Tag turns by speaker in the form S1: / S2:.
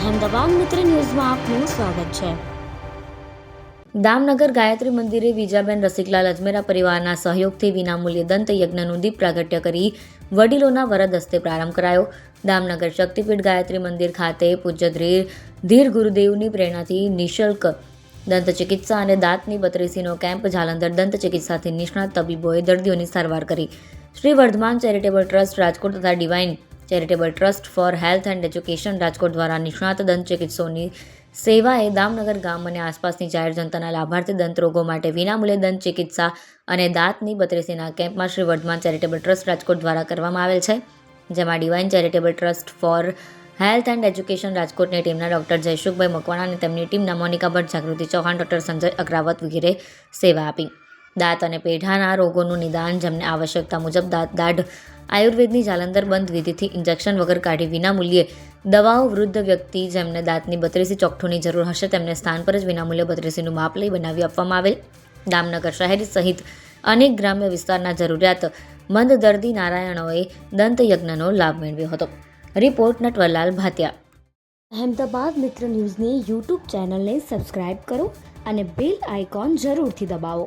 S1: અહેમદાબાદ મિત્ર ન્યૂઝમાં આપનું સ્વાગત છે.
S2: દામનગર ગાયત્રી મંદિરે વિજાબેન રસિકલાલ અજમેરા પરિવારના સહયોગથી વિનામૂલ્યે દંત યજ્ઞનું દીપ પ્રાગટ્ય કરી વડીલોના વરદ હસ્તે પ્રારંભ કરાયો. દામનગર શક્તિપીઠ ગાયત્રી મંદિર ખાતે પૂજ્ય ધીર ધીર ગુરુદેવની પ્રેરણાથી નિઃશુલ્ક દંત ચિકિત્સા અને દાંતની બત્રીસીનો કેમ્પ જાલંધર દંત ચિકિત્સાથી નિષ્ણાત તબીબોએ દર્દીઓની સારવાર કરી. શ્રી વર્ધમાન ચેરિટેબલ ટ્રસ્ટ રાજકોટ તથા divine charitable trust for health and education Rajkot દ્વારા નિષ્ણાત દંત ચિકિત્સકોની સેવાએ દામનગર ગામ અને આસપાસની જાહેર જનતાના લાભાર્થી દંત રોગો માટે વિનામૂલ્યે દંત ચિકિત્સા અને દાંતની બત્રીસીના કેમ્પમાં શ્રી વર્ધમાન ચેરિટેબલ ટ્રસ્ટ રાજકોટ દ્વારા કરવામાં આવેલ છે, જેમાં divine charitable trust for health and education રાજકોટની ટીમના ડૉક્ટર જયસુખભાઈ મકવાણા અને તેમની ટીમના મોનિકા ભટ્ટ, જાગૃતિ ચૌહાણ, ડૉક્ટર સંજય અગ્રાવત વગેરે સેવા આપી. દાંત અને પેઢાના રોગોનું નિદાન જેમને આવશ્યકતા મુજબ દાંત, દાઢ આયુર્વેદની જાલંધર બંધ વિધિથી ઇન્જેક્શન વગર કાઢી વિનામૂલ્યે દવાઓ વૃદ્ધ વ્યક્તિ જેમને દાંતની બત્રીસી ચોકઠોની જરૂર હશે, તેમને સ્થાન પર જ વિનામૂલ્યે બત્રીસીનું માપ લઈ બનાવી આપવામાં આવેલ. દામનગર શહેરી સહિત અનેક ગ્રામ્ય વિસ્તારના જરૂરિયાત મંદ દર્દી નારાયણોએ દંતયજ્ઞનો લાભ મેળવ્યો હતો. રિપોર્ટ નટવરલાલ ભાતિયા
S1: અહેમદાબાદ મિત્ર ન્યૂઝની યુટ્યુબ ચેનલને સબસ્ક્રાઇબ કરો અને બેલ આઇકોન જરૂરથી દબાવો.